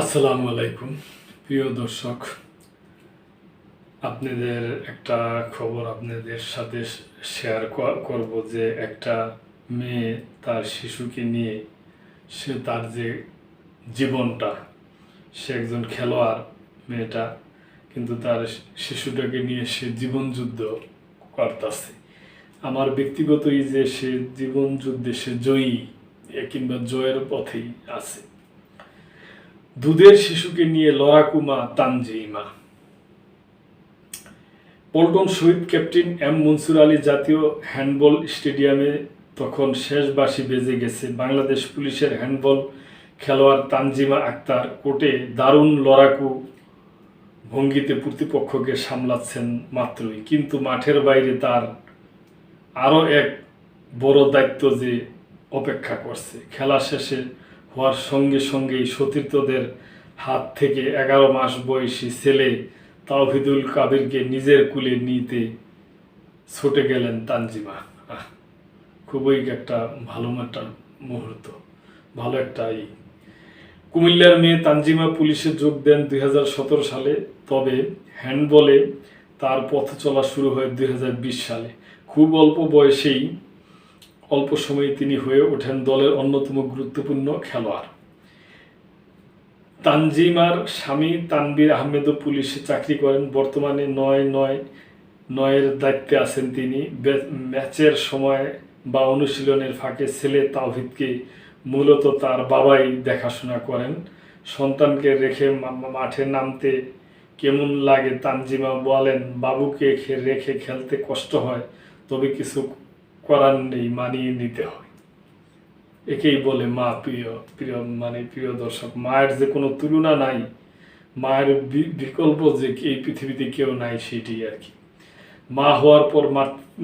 আসসালামু আলাইকুম। প্রিয় দর্শক, আপনাদের একটা খবর আপনাদের সাথে শেয়ার করব যে একটা মেয়ে তার শিশুকে নিয়ে সে তার যে জীবনটা, সে একজন খেলোয়াড় মেয়েটা, কিন্তু তার শিশুটাকে নিয়ে সে জীবন যুদ্ধ করতেছে। আমার ব্যক্তিগতই যে সে জীবন যুদ্ধে সে জয়ী কিংবা জয়ের পথেই আছে। দুধের শিশুকে নিয়ে লড়াকুমা তানজিমা। পল্টন শহীদ ক্যাপ্টেন এম মনসুর আলী জাতীয় হ্যান্ডবল স্টেডিয়ামে তখন শেষ বাঁশি বেজে গেছে। বাংলাদেশ পুলিশের হ্যান্ডবল খেলোয়াড় তানজিমা আক্তার কোর্টে দারুণ লড়াকু ভঙ্গিতে প্রতিপক্ষকে সামলাচ্ছেন মাত্রই। কিন্তু মাঠের বাইরে তার আরও এক বড় দায়িত্ব যে অপেক্ষা করছে। খেলা শেষে হওয়ার সঙ্গে সঙ্গেই সতীর্থদের হাত থেকে এগারো মাস বয়সী ছেলে তাওহিদুল কাবিরকে নিজের কুলে নিতে ছুটে গেলেন তানজিমা। খুবই একটা ভালো একটা মুহূর্ত, ভালো একটা ই। কুমিল্লার মেয়ে তানজিমা পুলিশে যোগ দেন দুই হাজার সতেরো সালে, তবে হ্যান্ডবলে তার পথ চলা শুরু হয় দুই হাজার বিশ সালে। খুব অল্প বয়সেই অল্প সময়ে তিনি হয়ে ওঠেন দলের অন্যতম গুরুত্বপূর্ণ খেলোয়াড়। তানজিমার স্বামী তানবীর আহমেদও পুলিশে চাকরি করেন। বর্তমানে নয় নয় নয়ের দায়িত্বে আছেন তিনি। ম্যাচের সময় বা অনুশীলনের ফাঁকে ছেলে তাওহিদকে মূলত তার বাবাই দেখাশোনা করেন। সন্তানকে রেখে মাঠে নামতে কেমন লাগে তানজিমা বলেন, বাবুকে রেখে খেলতে কষ্ট হয়, তবে কিছু করার নেই মানিয়ে নিতে হয়। একেই বলে মা প্রিয় প্রিয় মানে প্রিয় দর্শক। মায়ের যে কোনো তুলনা নাই, মায়ের বিকল্প যে এই পৃথিবীতে কেউ নাই সেটি আর কি। মা হওয়ার পর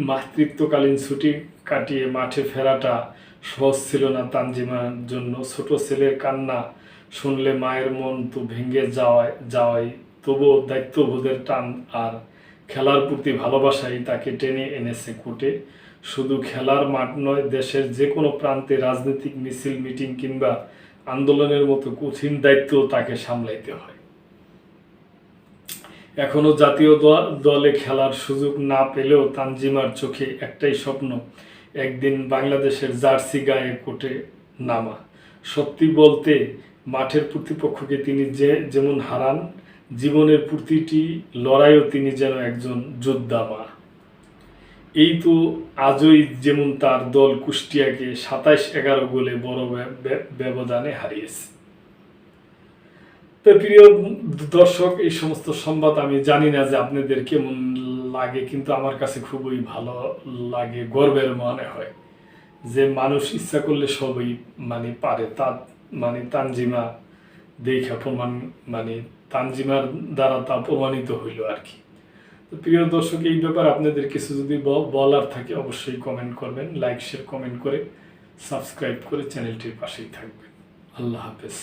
মাতৃত্বকালীন ছুটি কাটিয়ে মাঠে ফেরাটা সহজ ছিল না তানজিমার জন্য। ছোট ছেলের কান্না শুনলে মায়ের মন তো ভেঙে যাওয়ায় যাওয়াই তবুও দায়িত্ববোধের টান আর খেলার প্রতি ভালোবাসাই তাকে টেনে এনেছে কোর্টে। শুধু খেলার মাঠ নয়, দেশের যে কোনো প্রান্তে রাজনৈতিক মিছিল, মিটিং কিংবা আন্দোলনের মতো কঠিন দায়িত্ব তাকে সামলাইতে হয়। এখনও জাতীয় দলে খেলার সুযোগ না পেলেও তানজিমার চোখে একটাই স্বপ্ন, একদিন বাংলাদেশের জার্সি গায়ে কোটে নামা। সত্যি বলতে, মাঠের প্রতিপক্ষকে তিনি যে যেমন হারান, জীবনের প্রতিটি লড়াইও তিনি যেন একজন যোদ্ধা মা এই তো আজই যেমন তার দল কুষ্টিয়াকে সাতাইশ এগারো গোলে বড় ব্য- ব্য- ব্যবধানে হারিয়েছে। তো প্রিয় দর্শক, এই সমস্ত সংবাদ আমি জানি না যে আপনাদের কেমন লাগে, কিন্তু আমার কাছে খুবই ভালো লাগে, গর্বের মনে হয় যে মানুষ ইচ্ছা করলে সবই মানে পারে। তা মানে তানজিমা দেখা প্রমাণ মানে তানজিমার দ্বারা তা প্রমাণিত হইল আর কি। তো প্রিয় দর্শক, এই ব্যাপার আপনাদের কিছু যদি বলার থাকে অবশ্যই কমেন্ট করবেন লাইক শেয়ার কমেন্ট করে সাবস্ক্রাইব করে চ্যানেলটির পাশেই থাকবেন। আল্লাহ হাফেজ।